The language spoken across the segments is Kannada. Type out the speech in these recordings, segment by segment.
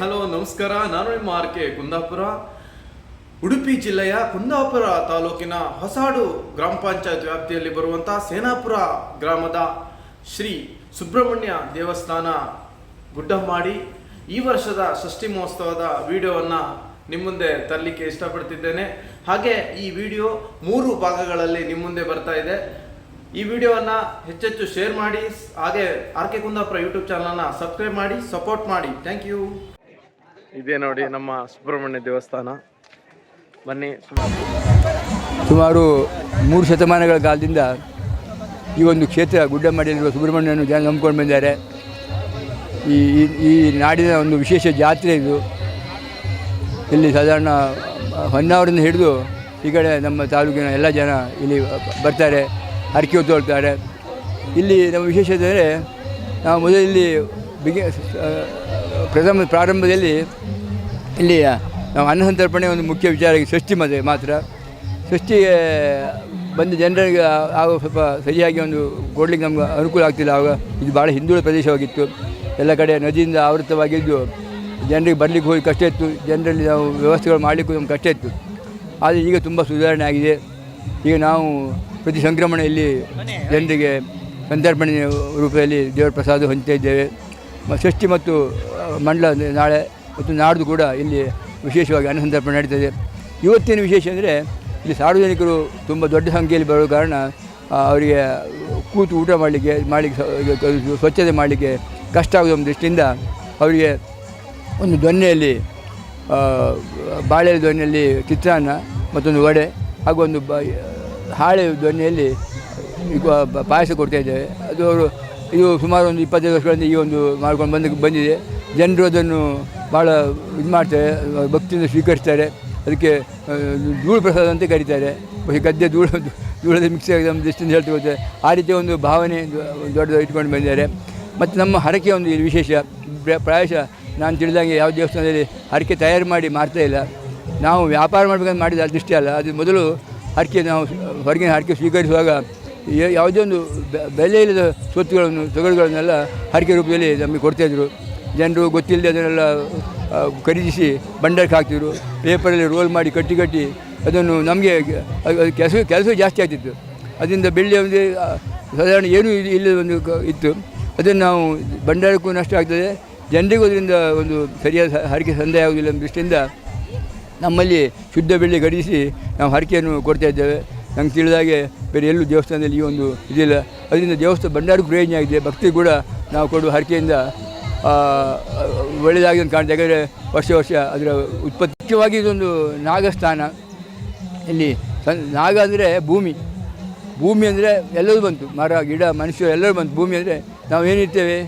ಹಲೋ, ನಮಸ್ಕಾರ. ನಾನು ನಿಮ್ಮ ಆರ್ ಕೆ ಕುಂದಾಪುರ. ಉಡುಪಿ ಜಿಲ್ಲೆಯ ಕುಂದಾಪುರ ತಾಲೂಕಿನ ಹೊಸಾಡು ಗ್ರಾಮ ಪಂಚಾಯತ್ ವ್ಯಾಪ್ತಿಯಲ್ಲಿ ಬರುವಂತಹ ಸೇನಾಪುರ ಗ್ರಾಮದ ಶ್ರೀ ಸುಬ್ರಹ್ಮಣ್ಯ ದೇವಸ್ಥಾನ ಗುಡ್ಡ ಮಾಡಿ ಈ ವರ್ಷದ ಷಷ್ಠಿ ಮಹೋತ್ಸವದ ವಿಡಿಯೋವನ್ನು ನಿಮ್ಮ ಮುಂದೆ ತರಲಿಕ್ಕೆ ಇಷ್ಟಪಡ್ತಿದ್ದೇನೆ. ಹಾಗೆ ಈ ವಿಡಿಯೋ ಮೂರು ಭಾಗಗಳಲ್ಲಿ ನಿಮ್ಮ ಮುಂದೆ ಬರ್ತಾ ಇದೆ. ಈ ವಿಡಿಯೋವನ್ನು ಹೆಚ್ಚೆಚ್ಚು ಶೇರ್ ಮಾಡಿ, ಹಾಗೆ ಆರ್ ಕೆ ಕುಂದಾಪುರ ಯೂಟ್ಯೂಬ್ ಚಾನಲನ್ನು ಸಬ್ಸ್ಕ್ರೈಬ್ ಮಾಡಿ, ಸಪೋರ್ಟ್ ಮಾಡಿ. Thank you. ಇದೇ ನೋಡಿ ನಮ್ಮ ಸುಬ್ರಹ್ಮಣ್ಯ ದೇವಸ್ಥಾನ. ಬನ್ನಿ ಸುಮಾರು ಮೂರು ಶತಮಾನಗಳ ಕಾಲದಿಂದ ಈ ಒಂದು ಕ್ಷೇತ್ರ ಗುಡ್ಡಮಡಿಯಲ್ಲಿರುವ ಸುಬ್ರಹ್ಮಣ್ಯನ ಜನ ನಂಬ್ಕೊಂಡು ಬಂದಿದ್ದಾರೆ. ಈ, ಈ- ನಾಡಿನ ಒಂದು ವಿಶೇಷ ಜಾತ್ರೆ ಇದು. ಇಲ್ಲಿ ಸಾಧಾರಣ ಹೊನ್ನಾವರಿಂದ ಹಿಡಿದು ಈ ಕಡೆ ನಮ್ಮ ತಾಲೂಕಿನ ಎಲ್ಲ ಜನ ಇಲ್ಲಿ ಬರ್ತಾರೆ, ಹರಕೆ ಹೊತ್ತೊಳ್ತಾರೆ ಇಲ್ಲಿ ನಮ್ಮ ವಿಶೇಷತೆ ಅಂದರೆ ನಾವು ಮೊದಲು ಇಲ್ಲಿ ಬಿಗಿ ಪ್ರಥಮ ಪ್ರಾರಂಭದಲ್ಲಿ ಇಲ್ಲಿ ನಾವು ಅನ್ನ ಸಂತರ್ಪಣೆ ಒಂದು ಮುಖ್ಯ ವಿಚಾರ ಸೃಷ್ಟಿ ಮದುವೆ ಮಾತ್ರ. ಸೃಷ್ಟಿ ಬಂದ ಜನರಿಗೆ ಆಗ ಸ್ವಲ್ಪ ಸರಿಯಾಗಿ ಒಂದು ಕೊಡಲಿಕ್ಕೆ ನಮ್ಗೆ ಅನುಕೂಲ ಆಗ್ತಿಲ್ಲ. ಆವಾಗ ಇದು ಭಾಳ ಹಿಂದುಳಿದ ಪ್ರದೇಶವಾಗಿತ್ತು. ಎಲ್ಲ ಕಡೆ ನದಿಯಿಂದ ಆವೃತವಾಗಿದ್ದು ಜನರಿಗೆ ಬರಲಿಕ್ಕೆ ಹೋಗಿ ಕಷ್ಟ ಇತ್ತು. ಜನರಲ್ಲಿ ನಾವು ವ್ಯವಸ್ಥೆಗಳು ಮಾಡಲಿಕ್ಕೂ ನಮ್ಗೆ ಕಷ್ಟ ಇತ್ತು. ಆದರೆ ಈಗ ತುಂಬ ಸುಧಾರಣೆ ಆಗಿದೆ. ಈಗ ನಾವು ಪ್ರತಿ ಸಂಕ್ರಮಣೆಯಲ್ಲಿ ಜನರಿಗೆ ಸಂತರ್ಪಣೆ ರೂಪದಲ್ಲಿ ದೇವರ ಪ್ರಸಾದ ಹೊಂದ್ತಾ ಇದ್ದೇವೆ. ಷಷ್ಠಿ ಮತ್ತು ಮಂಡಲ ನಾಳೆ ಮತ್ತು ನಾಡ್ದು ಕೂಡ ಇಲ್ಲಿ ವಿಶೇಷವಾಗಿ ಅನ್ನಸಂತರ್ಪಣೆ ನಡೀತದೆ. ಇವತ್ತಿನ ವಿಶೇಷ ಅಂದರೆ, ಇಲ್ಲಿ ಸಾರ್ವಜನಿಕರು ತುಂಬ ದೊಡ್ಡ ಸಂಖ್ಯೆಯಲ್ಲಿ ಬರುವ ಕಾರಣ ಅವರಿಗೆ ಕೂತು ಊಟ ಮಾಡಲಿಕ್ಕೆ ಮಾಡಲಿಕ್ಕೆ ಸ್ವಚ್ಛತೆ ಮಾಡಲಿಕ್ಕೆ ಕಷ್ಟ ಆಗುವ ದೃಷ್ಟಿಯಿಂದ ಅವರಿಗೆ ಒಂದು ದೊನ್ನೆಯಲ್ಲಿ ಬಾಳೆ ದೊನ್ನೆಯಲ್ಲಿ ಚಿತ್ರಾನ್ನ ಮತ್ತೊಂದು ವಡೆ ಹಾಗೂ ಒಂದು ಬ ಹಾಳೆ ದೊನ್ನೆಯಲ್ಲಿ ಪಾಯಸ ಕೊಡ್ತಾ ಇದ್ದೇವೆ. ಅದು ಅವರು ಇದು ಸುಮಾರು ಒಂದು ಇಪ್ಪತ್ತೈದು ವರ್ಷಗಳಿಂದ ಈ ಒಂದು ಮಾಡ್ಕೊಂಡು ಬಂದ ಬಂದಿದೆ. ಜನರು ಅದನ್ನು ಭಾಳ ಇದು ಮಾಡ್ತಾರೆ, ಭಕ್ತಿಯಿಂದ ಸ್ವೀಕರಿಸ್ತಾರೆ. ಅದಕ್ಕೆ ಧೂಳು ಪ್ರಸಾದ ಅಂತ ಕರೀತಾರೆ. ಗದ್ದೆ ಧೂಳು ಧೂಳದ ಮಿಕ್ಸ್ ನಮ್ಮ ದೃಷ್ಟಿಯಿಂದ ಹೇಳ್ತಿರುತ್ತೆ ಆ ರೀತಿಯ ಒಂದು ಭಾವನೆ ದೊಡ್ಡದು ಇಟ್ಕೊಂಡು ಬಂದಿದ್ದಾರೆ. ಮತ್ತು ನಮ್ಮ ಹರಕೆ ಒಂದು ವಿಶೇಷ ಪ್ರಾಯಶಃ ನಾನು ತಿಳಿದಂಗೆ ಯಾವ ದೇವಸ್ಥಾನದಲ್ಲಿ ಹರಕೆ ತಯಾರು ಮಾಡಿ ಮಾರ್ತಾ ಇಲ್ಲ. ನಾವು ವ್ಯಾಪಾರ ಮಾಡಬೇಕಂತ ಮಾಡಿದ ದೃಷ್ಟಿ ಅಲ್ಲ. ಅದು ಮೊದಲು ಹರಕೆ ನಾವು ಹೊರಗಿನ ಹರಕೆ ಸ್ವೀಕರಿಸುವಾಗ ಯಾವುದೇ ಒಂದು ಬೆಲೆ ಇಲ್ಲದ ಸ್ವತ್ತುಗಳನ್ನು, ತೊಗಡುಗಳನ್ನೆಲ್ಲ ಹರಕೆ ರೂಪದಲ್ಲಿ ನಮಗೆ ಕೊಡ್ತಾಯಿದ್ರು. ಜನರು ಗೊತ್ತಿಲ್ಲದೆ ಅದನ್ನೆಲ್ಲ ಖರೀದಿಸಿ ಬಂಡಾರಕ್ಕೆ ಹಾಕ್ತಿದ್ರು. ಪೇಪರಲ್ಲಿ ರೋಲ್ ಮಾಡಿ ಕಟ್ಟಿ ಕಟ್ಟಿ ಅದನ್ನು ನಮಗೆ ಕೆಲಸ ಕೆಲಸ ಜಾಸ್ತಿ ಆಗ್ತಿತ್ತು. ಅದರಿಂದ ಬೆಳ್ಳಿ ಒಂದು ಸಾಧಾರಣ ಏನೂ ಇಲ್ಲ- ಇಲ್ಲದ ಒಂದು ಇತ್ತು. ಅದನ್ನು ನಾವು ಭಂಡಾರಕ್ಕೂ ನಷ್ಟ ಆಗ್ತದೆ. ಜನರಿಗೂ ಅದರಿಂದ ಒಂದು ಸರಿಯಾದ ಹರಕೆ ಸಂದಾಯ ಆಗುವುದಿಲ್ಲ ಎಂಬ ದೃಷ್ಟಿಯಿಂದ ನಮ್ಮಲ್ಲಿ ಶುದ್ಧ ಬೆಳ್ಳಿ ಖರೀದಿಸಿ ನಾವು ಹರಕೆಯನ್ನು ಕೊಡ್ತಾ ಇದ್ದೇವೆ ನಂಗೆ ತಿಳಿದಾಗೆ ಬೇರೆ ಎಲ್ಲೂ ದೇವಸ್ಥಾನದಲ್ಲಿ ಈ ಒಂದು ಇದಿಲ್ಲ. ಅದರಿಂದ ದೇವಸ್ಥಾನ ಭಂಡಾರ ಪ್ರಯೋಜನ ಆಗಿದೆ. ಭಕ್ತಿ ಕೂಡ ನಾವು ಕೊಡುವ ಹರಕೆಯಿಂದ ಒಳ್ಳೆಯದಾಗಿ ಕಾಣ್ತಾ ಯಾಕಂದರೆ ವರ್ಷ ವರ್ಷ ಅದರ ಉತ್ಪತ್ತಿ. ಮುಖ್ಯವಾಗಿ ಇದೊಂದು ನಾಗಸ್ಥಾನ. ಇಲ್ಲಿ ನಾಗ ಅಂದರೆ ಭೂಮಿ. ಭೂಮಿ ಅಂದರೆ ಎಲ್ಲರೂ ಬಂತು. ಮರ, ಗಿಡ ಮನುಷ್ಯರು ಎಲ್ಲರೂ ಬಂತು. ಭೂಮಿ ಅಂದರೆ ನಾವು ಏನಿರ್ತೇವೆ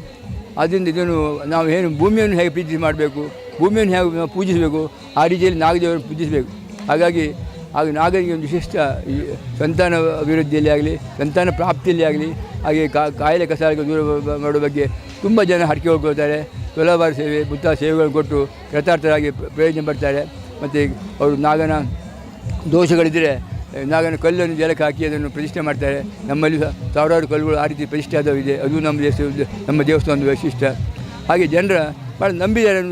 ಅದರಿಂದ ಇದನ್ನು ನಾವು ಏನು ಭೂಮಿಯನ್ನು ಹೇಗೆ ಪ್ರೀತಿ ಮಾಡಬೇಕು? ಭೂಮಿಯನ್ನು ಹೇಗೆ ಪೂಜಿಸಬೇಕು? ಆ ರೀತಿಯಲ್ಲಿ ನಾಗದೇವರನ್ನು ಪೂಜಿಸಬೇಕು. ಹಾಗಾಗಿ ಆಗ ನಾಗರಿಗೆ ಒಂದು ವಿಶಿಷ್ಟ ಸಂತಾನ ಅಭಿವೃದ್ಧಿಯಲ್ಲಿ ಆಗಲಿ, ಸಂತಾನ ಪ್ರಾಪ್ತಿಯಲ್ಲಿ ಆಗಲಿ, ಹಾಗೆ ಕಾಯಿಲೆ ಕಸಾಯಕ್ಕೆ ದೂರ ಮಾಡುವ ಬಗ್ಗೆ ತುಂಬ ಜನ ಹರಕೆ ಹೋಗ್ಕೊಳ್ತಾರೆ. ತುಲಾಭಾರ ಸೇವೆ, ಬುದ್ಧ ಸೇವೆಗಳನ್ನು ಕೊಟ್ಟು ಕೃತಾರ್ಥರಾಗಿ ಪ್ರ- ಪ್ರಯೋಜನ ಪಡ್ತಾರೆ. ಮತ್ತು ಅವರು ನಾಗನ ದೋಷಗಳಿದ್ದರೆ ನಾಗನ ಕಲ್ಲನ್ನು ಜಲಕ್ಕೆ ಹಾಕಿ ಅದನ್ನು ಪ್ರತಿಷ್ಠೆ ಮಾಡ್ತಾರೆ. ನಮ್ಮಲ್ಲಿ ಸಾವಿರಾರು ಕಲ್ಲುಗಳು ಆ ರೀತಿ ಪ್ರತಿಷ್ಠೆ ಆದವು ಇದೆ ಅದು ನಮ್ಮ ದೇಶ, ನಮ್ಮ ದೇವಸ್ಥಾನದ ವೈಶಿಷ್ಟ್ಯ. ಹಾಗೆ ಜನರ ಭಾಳ ನಂಬಿದ್ದಾರೆ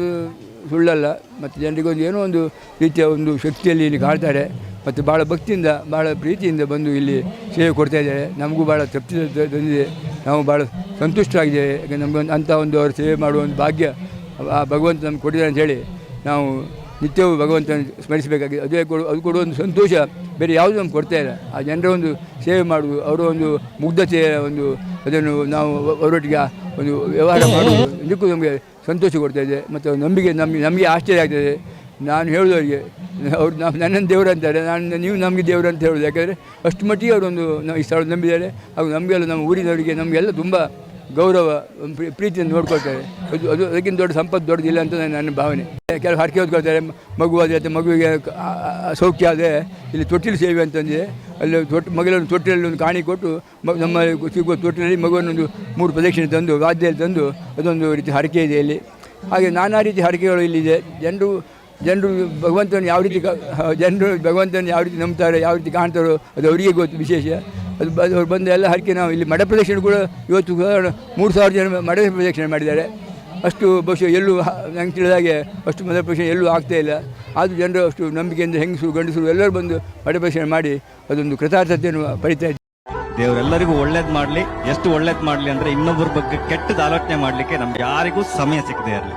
ಸುಳ್ಳಲ್ಲ. ಮತ್ತು ಜನರಿಗೊಂದು ಏನೋ ಒಂದು ರೀತಿಯ ಒಂದು ಶಕ್ತಿಯಲ್ಲಿ ಇಲ್ಲಿ ಕಾಣ್ತಾರೆ. ಮತ್ತು ಭಾಳ ಭಕ್ತಿಯಿಂದ, ಭಾಳ ಪ್ರೀತಿಯಿಂದ ಬಂದು ಇಲ್ಲಿ ಸೇವೆ ಕೊಡ್ತಾ ಇದ್ದಾರೆ. ನಮಗೂ ಭಾಳ ತೃಪ್ತಿ ತಂದಿದೆ. ನಾವು ಭಾಳ ಸಂತುಷ್ಟರಾಗಿದ್ದೇವೆ. ಯಾಕಂದ್ರೆ ನಮಗೊಂದು ಅಂಥ ಒಂದು ಅವ್ರ ಸೇವೆ ಮಾಡುವ ಒಂದು ಭಾಗ್ಯ ಆ ಭಗವಂತ ನಮ್ಗೆ ಕೊಟ್ಟಿದ್ದಾರೆ ಅಂತೇಳಿ ನಾವು ನಿತ್ಯವೂ ಭಗವಂತನ ಸ್ಮರಿಸಬೇಕಾಗಿದೆ. ಅದೇ ಕೊಡು, ಅದು ಕೊಡುವ ಒಂದು ಸಂತೋಷ. ಬೇರೆ ಯಾವುದು ನಮ್ಗೆ ಕೊಡ್ತಾ ಇಲ್ಲ. ಆ ಜನರ ಒಂದು ಸೇವೆ ಮಾಡುವುದು, ಅವರ ಒಂದು ಮುಗ್ಧತೆಯ ಒಂದು ಅದನ್ನು ನಾವು ಅವರೊಟ್ಟಿಗೆ ಒಂದು ವ್ಯವಹಾರ ಮಾಡುವುದು, ಇದಕ್ಕೂ ನಮಗೆ ಸಂತೋಷ ಕೊಡ್ತಾ ಇದೆ. ಮತ್ತು ನಂಬಿಕೆ ನಮಗೆ ನಮಗೆ ಆಶ್ಚರ್ಯ ಆಗ್ತದೆ ನಾನು ಹೇಳೋದವರಿಗೆ ಅವ್ರು ನಾವು ನನ್ನನ್ನು ದೇವರು ಅಂತಾರೆ. ನಾನು, ನೀವು ನಮಗೆ ದೇವರು ಅಂತ ಹೇಳೋದು. ಯಾಕಂದರೆ ಅಷ್ಟು ಮಟ್ಟಿಗೆ ಅವರೊಂದು ನಾವು ಈ ಸ್ಥಳ ನಂಬಿದ್ದಾರೆ. ಹಾಗೂ ನಮಗೆಲ್ಲ ನಮ್ಮ ಊರಿನವರಿಗೆ ನಮಗೆಲ್ಲ ತುಂಬ ಗೌರವ ಪ್ರೀತಿಯನ್ನು ನೋಡ್ಕೊಳ್ತಾರೆ. ಅದು ಅದು, ಅದಕ್ಕಿಂತ ದೊಡ್ಡ ಸಂಪತ್ತು ದೊಡ್ಡದಿಲ್ಲ ಅಂತ ನನ್ನ ಭಾವನೆ. ಕೆಲವು ಹರಕೆ ಹೊತ್ಕೊಳ್ತಾರೆ ಮಗು ಆದರೆ ಮಗುವಿಗೆ ಸೌಖ್ಯ ಆದರೆ ಇಲ್ಲಿ ತೊಟ್ಟಿಲು ಸೇವೆ ಅಂತಂದಿದೆ ಅಲ್ಲಿ ತೊಟ್ಟು ಮಗಲನ್ನು ತೊಟ್ಟಿಲಲ್ಲಿ ಒಂದು ಕಾಣಿ ಕೊಟ್ಟು ನಮ್ಮ ಸಿಗುವ ತೊಟ್ಟಿಲಲ್ಲಿ ಮಗುವನ್ನೊಂದು ಮೂರು ಪ್ರದಕ್ಷಿಣೆ ತಂದು, ವಾದ್ಯದಲ್ಲಿ ತಂದು ಅದೊಂದು ರೀತಿ ಹರಕೆ ಇದೆ ಇಲ್ಲಿ. ಹಾಗೆ ನಾನಾ ರೀತಿ ಹರಕೆಗಳು ಇಲ್ಲಿದೆ. ಜನರು ಜನರು ಭಗವಂತನ ಯಾವ ರೀತಿ ಜನರು ಭಗವಂತನ ಯಾವ ರೀತಿ ನಂಬ್ತಾರೆ, ಯಾವ ರೀತಿ ಕಾಣ್ತಾರೋ ಅದು ಅವರಿಗೆ ಗೊತ್ತು ವಿಶೇಷ. ಅದು ಅವ್ರು ಬಂದು ಎಲ್ಲ ಹರಕೆ ನಾವು ಇಲ್ಲಿ ಮಠ ಪ್ರದಕ್ಷಿಣೆ ಕೂಡ ಇವತ್ತು ಮೂರು ಸಾವಿರ ಜನ ಮಠ ಪ್ರದಕ್ಷಿಣೆ ಮಾಡಿದ್ದಾರೆ. ಅಷ್ಟು ಬಹುಶಃ ಎಲ್ಲೂ ನಂಗೆ ತಿಳಿದಾಗೆ ಅಷ್ಟು ಮದ ಪ್ರದಕ್ಷಿಣೆ ಎಲ್ಲೂ ಆಗ್ತಾ ಇಲ್ಲ. ಆದರೂ ಜನರು ಅಷ್ಟು ನಂಬಿಕೆಯಿಂದ ಹೆಂಗಸರು, ಗಂಡಸರು ಎಲ್ಲರೂ ಬಂದು ಮಡ ಪ್ರದಕ್ಷಿಣೆ ಮಾಡಿ ಅದೊಂದು ಕೃತಾರ್ಥತೆಯನ್ನು ಪಡಿತಾ ಇದ್ದಾರೆ. ದೇವರೆಲ್ಲರಿಗೂ ಒಳ್ಳೇದು ಮಾಡಲಿ, ಎಷ್ಟು ಒಳ್ಳೇದು ಮಾಡಲಿ ಅಂದರೆ ಇನ್ನೊಬ್ಬರ ಬಗ್ಗೆ ಕೆಟ್ಟದ ಆಲೋಚನೆ ಮಾಡಲಿಕ್ಕೆ ನಮ್ಗೆ ಯಾರಿಗೂ ಸಮಯ ಸಿಗದೆ ಇರಲಿ.